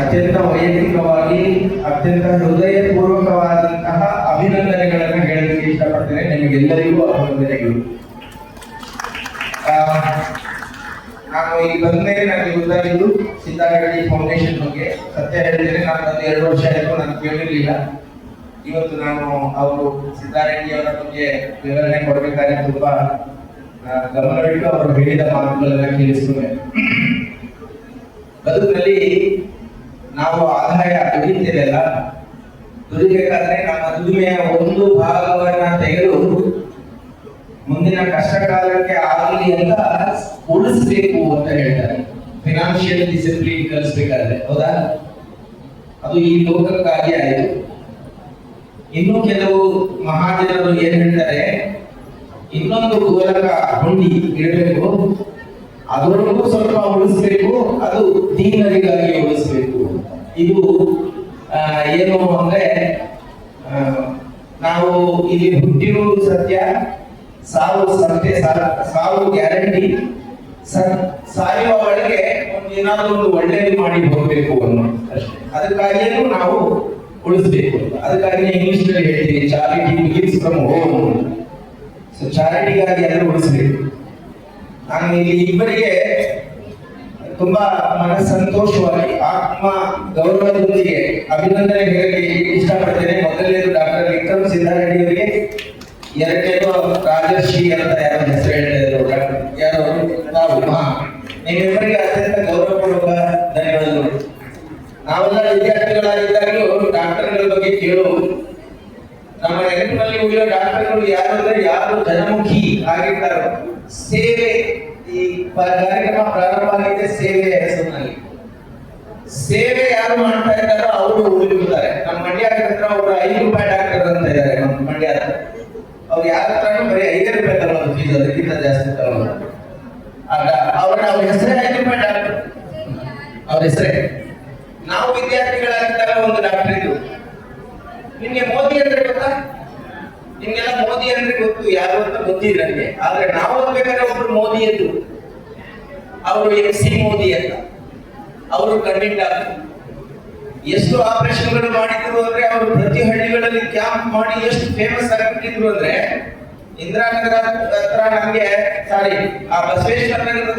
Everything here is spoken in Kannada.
ಅತ್ಯಂತ ವೈಯಕ್ತಿಕವಾಗಿ, ಅತ್ಯಂತ ಹೃದಯಪೂರ್ವಕವಾದಂತಹ ಅಭಿನಂದನೆಗಳನ್ನು ಹೇಳಲಿಕ್ಕೆ ಇಷ್ಟಪಡ್ತೇನೆ. ನಿಮಗೆಲ್ಲರಿಗೂ ಅಭಿನಂದನೆಗಳು. ನಾನು ಈ ಬಂದ ಮೇಲೆ ನನಗೆ ಗೊತ್ತಾಗಿದ್ದು ಸಿದ್ದಾರೆಡ್ಡಿ ಫೌಂಡೇಶನ್ ಬಗ್ಗೆ. ಸತ್ಯ ಹೇಳಿದರೆ ನಾನು ಒಂದು ಎರಡು ವರ್ಷ ಆಯಿತು, ನಾನು ಕೇಳಿರಲಿಲ್ಲ. ಇವತ್ತು ನಾನು ಅವರು ಸಿದ್ದಾರೆಡ್ಡಿ ಅವರ ಬಗ್ಗೆ ವಿವರಣೆ ಕೊಡಬೇಕಾದ್ರೆ ತುಂಬಾ ಗಮನವಿಟ್ಟು ಅವರು ಹೇಳಿದ ಮಾತುಗಳನ್ನ ಕೇಳಿಸ್ತೇವೆ ಬದುಕಿನಲ್ಲಿ ನಾವು ಆದಾಯ ದುಡಿತೇವೆಲ್ಲ ದುಡಿಬೇಕಾದ್ರೆ ನಮ್ಮ ದುಡಿಮೆಯ ಒಂದು ಭಾಗವನ್ನ ತೆಗೆದು ಮುಂದಿನ ಕಷ್ಟ ಕಾಲಕ್ಕೆ ಆಗಲಿ ಅಂತ ಉಳಿಸ್ಬೇಕು ಅಂತ ಹೇಳ್ತಾರೆ. ಫಿನಾನ್ಷಿಯಲ್ ಡಿಸಿಪ್ಲಿನ್ ಕಲಿಸ್ಬೇಕಾದ್ರೆ, ಹೌದಾ? ಅದು ಈ ಲೋಕಕ್ಕಾಗಿ ಆಯಿತು. ಇನ್ನು ಕೆಲವು ಮಹಾಜನರು ಏನ್ ಹೇಳ್ತಾರೆ? ಇನ್ನೊಂದು ಗೋಲಕ ಹುಂಡಿ ಇಡಬೇಕು. ಅದರೊಳಗೂ ಸ್ವಲ್ಪ ಉಳಿಸ್ಬೇಕು, ಅದು ದೀನರಿಗಾಗಿ ಉಳಿಸ್ಬೇಕು. ಇದು ಏನು ಅಂದ್ರೆ ನಾವು ಇಲ್ಲಿ ಹುಟ್ಟಿರುವುದು ಸತ್ಯ, ಸಾವು ಸತ್ಯ ಸಾವು ಗ್ಯಾರಂಟಿ ಸಾಯುವ ಒಳಗೆ ಏನಾದ್ರೂ ಒಂದು ಒಳ್ಳೇದು ಮಾಡಿ ಹೋಗ್ಬೇಕು ಅನ್ನೋ ಅಷ್ಟೇ. ಅದಕ್ಕಾಗಿಯೂ ನಾವು ಉಳಿಸ್ಬೇಕು ಅದಕ್ಕಾಗಿ ಇಂಗ್ಲಿಷ್ನಲ್ಲಿ ಹೇಳ್ತೀವಿ charity begins from home so ಚಾರಿಟಿಗಾಗಿ ಅದನ್ನು ಉಳಿಸ್ಬೇಕು. ನಾನು ಇಲ್ಲಿ ಇಬ್ಬರಿಗೆ ತುಂಬಾ ಮನ ಸಂತೋಷವಾಗಿ ಆತ್ಮ ಗೌರವದೊಂದಿಗೆ ಅಭಿನಂದನೆ ಹೇಳಿ ಇಷ್ಟಪಡ್ತೇನೆ. ಮೊದಲನೇದು ಡಾಕ್ಟರ್ ವಿಕ್ರಮ್ ಸಿದ್ದಾರೆಡ್ಡಿ ಅವರಿಗೆ ಎರಡನೇದು ರಾಜಶ್ರೀ ಅಂತ ಯಾರು ಹೆಸರು ಹೇಳ್ತಾ ಇದ್ರು ಯಾರು? ನಾವು. ಹಾ. ನಿಮ್ಮಿಬ್ಬರಿಗೆ ಅತ್ಯಂತ ಗೌರವಪೂರ್ವಕ ಧನ್ಯವಾದಗಳು. ನಾವೆಲ್ಲ ವಿದ್ಯಾರ್ಥಿಗಳಾಗಿದ್ದಾಗಲೂ ಡಾಕ್ಟರ್ಗಳ ಬಗ್ಗೆ ಕೇಳು ನಮ್ಮ ನೆನಪಿನಲ್ಲಿ ಉಳಿಯೋ ಡಾಕ್ಟರ್ಗಳು ಯಾರು ಅಂದ್ರೆ ಯಾರು? ಜನಮುಖಿ ಆಗಿರ್ತಾರೋ. ಸೇವೆ ಕಾರ್ಯಕ್ರಮ ಪ್ರಾರಂಭ ಆಗಿದೆ ಸೇವೆಯ ಹೆಸರಿನಲ್ಲಿ ಸೇವೆ ಯಾರು ಮಾಡ್ತಾ ಇದ್ದಾರೋ ಅವರು ಉಳಿದುತ್ತಾರೆ ನಮ್ಮ ಮಂಡ್ಯ ಹತ್ರ ಅವರು ಐದು ರೂಪಾಯಿ ಡಾಕ್ಟರ್ ಅಂತ ಇದ್ದಾರೆ ನಮ್ಮ ಮಂಡ್ಯ ಹತ್ರ. ಅವ್ರು ಯಾರ ಹತ್ರನೂ ಬರೀ ಐದು ರೂಪಾಯಿ ತಗೊಳ್ಳೋದು ಫೀಸ್ ಅದಕ್ಕಿಂತ ಜಾಸ್ತಿ ತಗೊಳ್ಳೋದು ಆಗ ಅವ್ರ ಅವ್ರ ಹೆಸರೇ ಐದು ರೂಪಾಯಿ ಡಾಕ್ಟರ್ ಅವ್ರ ಹೆಸರೇ. ನಾವು ವಿದ್ಯಾರ್ಥಿಗಳಾಗಿದ್ದಾಗ ಒಂದು ಡಾಕ್ಟರ್ ಇದ್ರು. ನಿಮ್ಗೆ ಮೋದಿ ಅಂದ್ರೆ ಗೊತ್ತಾ? ನಿಮ್ಗೆಲ್ಲ ಮೋದಿ ಅಂದ್ರೆ ಗೊತ್ತು, ಯಾರು ಅಂತ ಗೊತ್ತಿಲ್ಲ ನನಗೆ ಆದ್ರೆ ನಾವು ಬೇಕಾದ್ರೆ ಒಬ್ರು ಮೋದಿ ಎದ್ದು ಅವರು ಎಂ ಸಿ ಮೋದಿ ಅಂತ. ಅವರು ಕಂಡಿದ್ದ ಎಷ್ಟು ಆಪರೇಷನ್ಗಳು ಮಾಡಿದ್ರು ಅಂದ್ರೆ ಅವರು ಪ್ರತಿ ಹಳ್ಳಿಗಳಲ್ಲಿ ಕ್ಯಾಂಪ್ ಮಾಡಿ ಎಷ್ಟು ಫೇಮಸ್ ಆಗಿಬಿಟ್ಟಿದ್ರು ಅಂದ್ರೆ ಇಂದಿರಾನಗರ ಹತ್ರ ನಮಗೆ ಸಾರಿ ಆ ಬಸವೇಶ್ವರ ನಗರದ